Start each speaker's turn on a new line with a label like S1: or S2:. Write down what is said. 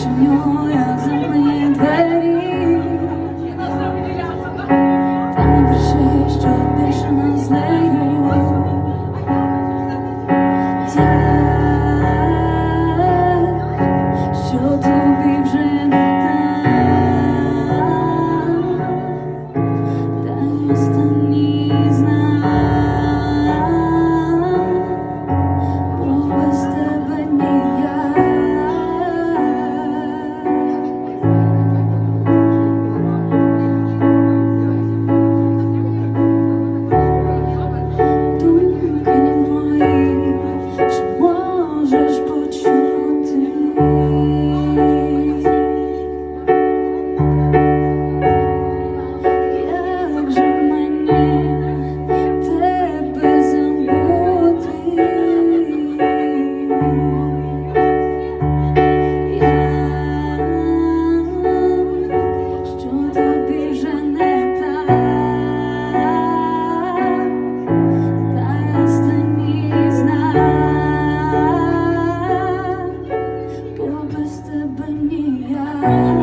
S1: зачиню я земні двері, та не кричи, що більше нас не так, що тобі вже не так, та й just 你呀